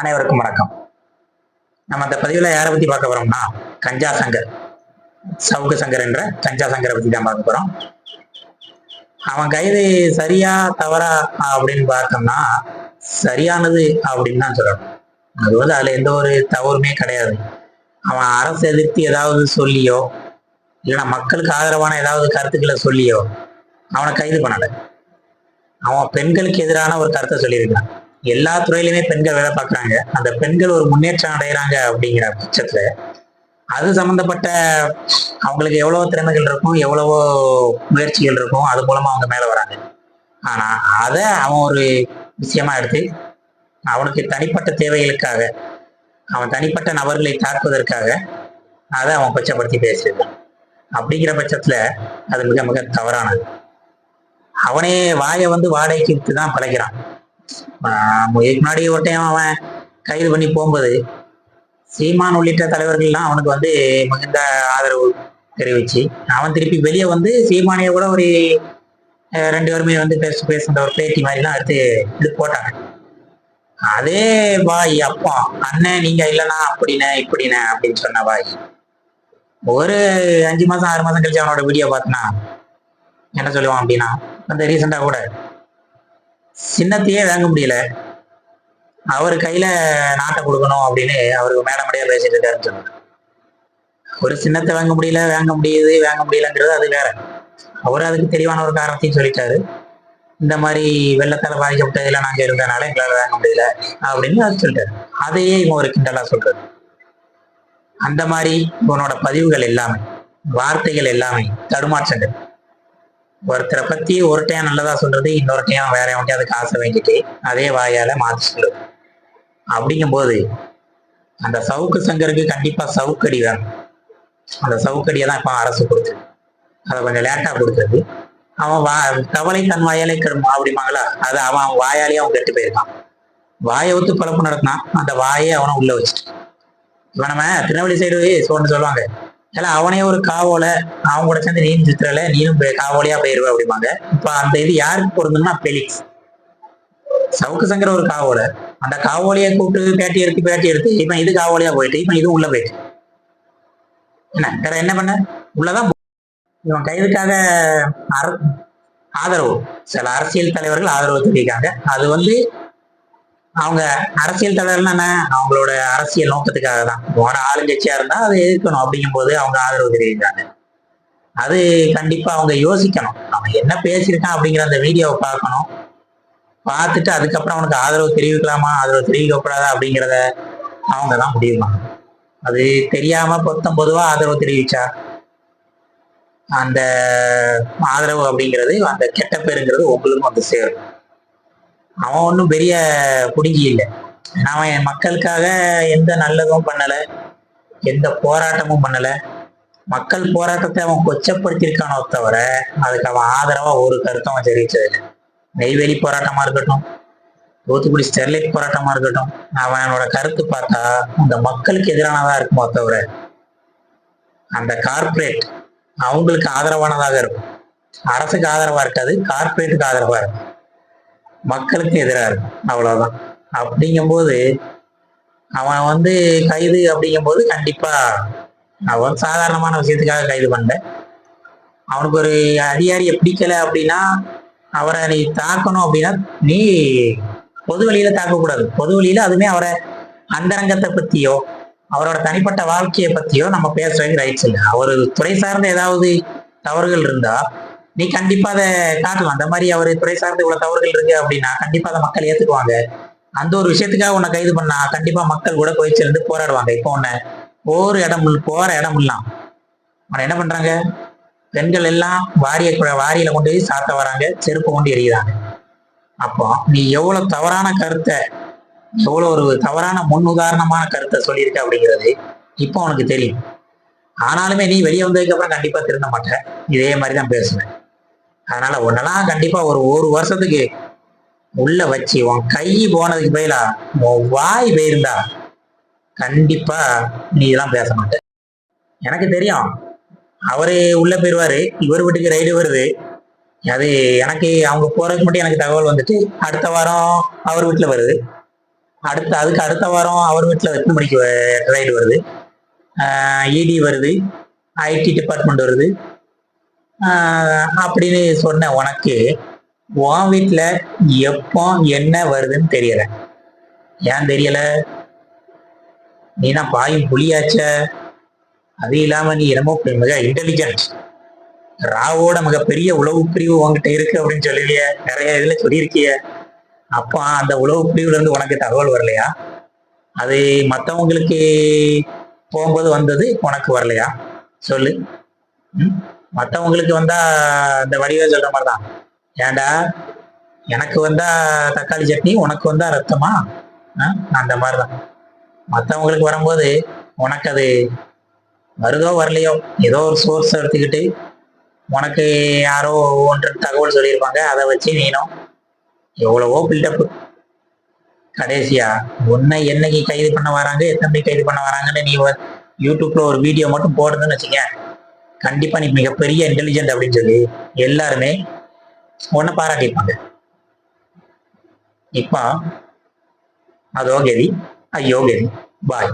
அனைவருக்கும் வணக்கம். நம்ம அந்த பதிவில் யாரை பற்றி பார்க்க போறோம்னா கஞ்சா சங்கர் சவுக்கு சங்கர் என்ற கஞ்சா சங்கரை பற்றி தான் பார்க்க போறோம். அவன் கைது சரியா தவறா அப்படின்னு பார்த்தோம்னா சரியானது அப்படின்னு தான் சொல்லணும். அது வந்து அதில் எந்த ஒரு தவறுமே கிடையாது. அவன் அரசு எதிர்த்து ஏதாவது சொல்லியோ இல்லைன்னா மக்களுக்கு ஆதரவான ஏதாவது கருத்துக்களை சொல்லியோ அவனை கைது பண்ணலை. அவன் பெண்களுக்கு எதிரான ஒரு கருத்தை சொல்லியிருக்கான் எல்லா துறையிலுமே பெண்கள் வேலை பார்க்குறாங்க. அந்த பெண்கள் ஒரு முன்னேற்றம் அடைகிறாங்க அப்படிங்கிற பட்சத்துல அது சம்மந்தப்பட்ட அவங்களுக்கு எவ்வளவோ திறமைகள் இருக்கும் எவ்வளவோ முயற்சிகள் இருக்கும் அது மூலமா அவங்க மேல வராங்க. ஆனா அதை அவன் ஒரு விஷயமா எடுத்து அவனுக்கு தனிப்பட்ட தேவைகளுக்காக அவன் தனிப்பட்ட நபர்களை தாக்குவதற்காக அதை அவன் கொச்சப்படுத்தி பேசியிருக்கான். அப்படிங்கிற பட்சத்துல அது மிக மிக தவறானது. அவனே வாயை வந்து வாடகைக்கு தான் பழகிறான். முன்னாடி ஒரு டைம் அவன் கைது பண்ணி போகும்போது சீமான் உள்ளிட்ட தலைவர்கள்லாம் அவனுக்கு வந்து மிகுந்த ஆதரவு தெரிவிச்சு அவன் திருப்பி வெளியே வந்து சீமானிய கூட ஒரு ரெண்டு பேருமே வந்து பேச பேசுகிற ஒரு பேட்டி மாதிரிலாம் எடுத்து இது போட்டாங்க. அதே பாய் அப்பா அண்ணன் நீங்க இல்லைனா அப்படிண்ணே இப்படிண்ணே அப்படின்னு சொன்ன பாய். ஒரு அஞ்சு மாசம் ஆறு மாசம் கழிச்சு அவனோட வீடியோ பார்த்தனா என்ன சொல்லுவான் அப்படின்னா அந்த ரீசெண்டா கூட சின்னத்தையே வாங்க முடியல. அவர் கையில நாட்டை கொடுக்கணும் அப்படின்னு அவருக்கு மேடமடியா பேசிட்டு இருக்காருன்னு சொன்னார் ஒரு சின்னத்தை வாங்க முடியல வாங்க முடியுது வாங்க முடியலங்கிறது அது வேற. அவர் அதுக்கு தெளிவான ஒரு காரணத்தையும் சொல்லிட்டாரு. இந்த மாதிரி வெள்ளத்தால பாதிக்கப்பட்டதில் நாங்க இருந்தனால எங்களால வாங்க முடியல அப்படின்னு அது சொல்லிட்டாரு. அதையே இவன் ஒரு கிண்டலா சொல்றாரு. அந்த மாதிரி இவனோட பதிவுகள் எல்லாமே வார்த்தைகள் எல்லாமே தடுமாற்றங்கள் ஒருத்தரை பத்தி ஒரு டைம் நல்லதா சொல்றது இன்னொரு டைம் வேற எவன்ட்டையும் அதுக்கு ஆசை வாங்கிட்டு அதே வாயால மாத்தி சொல்லுது அப்படிங்கும்போது அந்த சவுக்கு சங்கருக்கு கண்டிப்பா சவுக்கடி வேணும். அந்த சவுக்கடியை தான் இப்ப அரசு கொடுத்து அதை கொஞ்சம் லேட்டா கொடுக்குறது. அவன் வா கவலை தன் வாயாலே கிடும் அப்படிம்பாங்களா அது அவன் அவன் வாயாலேயே அவன் கெட்டு போயிருக்கான். வாயை ஒத்து பழப்பு நடத்தினான் அந்த வாயை அவனை உள்ள வச்சுட்டு இவன் நம்ம திருநெல்வேலி சைடு சொன்னு சொல்லுவாங்க ஏன்னா அவனே ஒரு காவோல அவன் கூட சேர்ந்து நீயும் சுத்துறல நீயும் போய் காவோலியா போயிருவ அப்படிம்பாங்க. இப்ப அந்த இது யாருக்கு பொருந்தும்னா பெலிக்ஸ் சவுக்கு சங்கர ஒரு காவோல. அந்த காவோலியை கூப்பிட்டு பேட்டி எடுத்து பேட்டி எடுத்து இவன் இது காவோலியா போயிட்டு இவன் இது உள்ள போயிட்டு. என்ன? வேற என்ன பண்ண? உள்ளதான் இவன் கைதுக்காக ஆதரவு. சில அரசியல் தலைவர்கள் ஆதரவு தெரிவிக்காங்க அது வந்து அவங்க அரசியல் தலைவர்னா அவங்களோட அரசியல் நோக்கத்துக்காக தான். போன ஆளுங்கட்சியா இருந்தா அதை எதிர்க்கணும் அப்படிங்கும்போது அவங்க ஆதரவு தெரிவிக்கிறாங்க. அது கண்டிப்பா அவங்க யோசிக்கணும். அவன் என்ன பேசியிருக்கான் அப்படிங்கிற அந்த வீடியோவை பார்க்கணும். பார்த்துட்டு அதுக்கப்புறம் அவனுக்கு ஆதரவு தெரிவிக்கலாமா? ஆதரவு தெரிவிக்கப்படாதா? அப்படிங்கிறத அவங்க தான் முடிவு பண்ணணும். அது தெரியாம பொத்தம் பொதுவா ஆதரவு தெரிவிச்சா அந்த ஆதரவு அப்படிங்கிறது அந்த கெட்ட பேருங்கிறது உங்களுக்கும் வந்து சேரும். அவன் ஒன்றும் பெரிய குடுங்கி இல்லை. ஏன்னா அவன் என் மக்களுக்காக எந்த நல்லதும் பண்ணலை. எந்த போராட்டமும் பண்ணலை. மக்கள் போராட்டத்தை அவன் கொச்சப்படுத்தியிருக்கானோ தவிர அதுக்கு அவன் ஆதரவாக ஒரு கருத்தும் அவன் தெரிவிச்சதில்லை நெய்வேலி போராட்டமாக இருக்கட்டும் தூத்துக்குடி ஸ்டெர்லைட் போராட்டமாக இருக்கட்டும் அவனோட கருத்து பார்த்தா அந்த மக்களுக்கு எதிரானதாக இருக்குமோ தவிர அந்த கார்ப்பரேட் அவங்களுக்கு ஆதரவானதாக இருக்கும். அரசுக்கு ஆதரவாக இருக்காது கார்ப்பரேட்டுக்கு ஆதரவாக இருக்கும். மக்களுக்கு எதிராக இருக்கும். அவ்வளவுதான். அப்படிங்கும்போது அவன் வந்து கைது அப்படிங்கும்போது கண்டிப்பா அவன் சாதாரணமான விஷயத்துக்காக கைது பண்ணல. அவனுக்கு ஒரு அதிகாரியை பிடிக்கல அப்படின்னா அவரை நீ தாக்கணும் அப்படின்னா நீ பொது வழியில தாக்கக்கூடாது. பொது வழியில அதுவுமே அவரை அந்தரங்கத்தை பத்தியோ அவரோட தனிப்பட்ட வாழ்க்கையை பத்தியோ நம்ம பேசுறதுக்கு ரைட்ஸ் இல்லை. அவர் துறை சார்ந்த ஏதாவது தவறுகள் இருந்தா நீ கண்டிப்பா அதை காட்டலாம் அந்த மாதிரி அவர் துறை சார்ந்த இவ்வளவு தவறுகள் இருக்கு அப்படின்னா கண்டிப்பா அதை மக்கள் ஏத்துக்குவாங்க. அந்த ஒரு விஷயத்துக்காக உன்னை கைது பண்ணா கண்டிப்பா மக்கள் கூட போய் சேர்ந்து போராடுவாங்க. இப்போ உன்னை ஒரு இடம் போற இடம் இல்லாம் உன்னை என்ன பண்றாங்க? பெண்கள் எல்லாம் வாரிய வாரியில கொண்டு போய் சாத்த வராங்க. செருப்பு கொண்டு எறிகிறாங்க. அப்போ நீ எவ்வளவு தவறான கருத்தை எவ்வளவு ஒரு தவறான முன் உதாரணமான கருத்தை சொல்லியிருக்க அப்படிங்கிறது இப்போ உனக்கு தெரியும். ஆனாலுமே நீ வெளியே வந்ததுக்கு அப்புறம் கண்டிப்பா திருந்த மாட்டேன் இதே மாதிரி தான் பேசுவேன். அதனால உன்னெல்லாம் கண்டிப்பா ஒரு ஒரு வருஷத்துக்கு உள்ள வச்சு உன் கை போனதுக்கு பயிலா உன் வாய் போயிருந்தா கண்டிப்பா நீ இதெல்லாம் பேச மாட்டேன் எனக்கு தெரியும். அவரு உள்ள போயிடுவாரு இவர் வீட்டுக்கு ரைடு வருது. அது எனக்கு அவங்க போறதுக்கு மட்டும் எனக்கு தகவல் வந்துட்டு அடுத்த வாரம் அவர் வீட்டுல வருது. அடுத்த அதுக்கு அடுத்த வாரம் அவர் வீட்டில் எட்டு மணிக்கு ரைடு வருது. இடி வருது. ஐடி டிபார்ட்மெண்ட் வருது. அப்படின்னு சொன்ன உனக்கு உன் வீட்டில் எப்போ என்ன வருதுன்னு தெரியல. ஏன் தெரியல? நீனா பாயும் புலியாச்ச? அது இல்லாம நீ என்னமோ மிக இன்டெலிஜென்ட் ராவோட மிகப்பெரிய உளவு பிரிவு உன்கிட்ட இருக்கு அப்படின்னு சொல்லுவிய. நிறைய இதுல சொல்லியிருக்கிய. அப்போ அந்த உளவு பிரிவுல இருந்து உனக்கு தகவல் வரலையா? அது மற்றவங்களுக்கு போகும்போது வந்தது உனக்கு வரலையா? சொல்லு. மற்றவங்களுக்கு வந்தா இந்த வடிவா சொல்ற மாதிரி தான். ஏன்டா? எனக்கு வந்தா தக்காளி சட்னி உனக்கு வந்தா ரத்தமா? ஆ? அந்த மாதிரி தான். மற்றவங்களுக்கு வரும்போது உனக்கு அது வருதோ வரலையோ ஏதோ ஒரு சோர்ஸ் எடுத்துக்கிட்டு உனக்கு யாரோ ஒன்று தகவல் சொல்லியிருப்பாங்க. அதை வச்சு நீனும் எவ்வளவோ பில்டப்பு கடைசியா உன்னை என்னைக்கு கைது பண்ண வராங்க எத்தனை கைது பண்ண வராங்கன்னு நீ யூடியூப்ல ஒரு வீடியோ மட்டும் போடுதுன்னு வச்சுக்க கண்டிப்பா நீ மிகப்பெரிய இன்டெலிஜென்ட் அப்படின்னு சொல்லி எல்லாருமே உன்னை பாராட்டியிருப்பாங்க. இப்போ அதோ கதி ஐயோ கதி. பாய்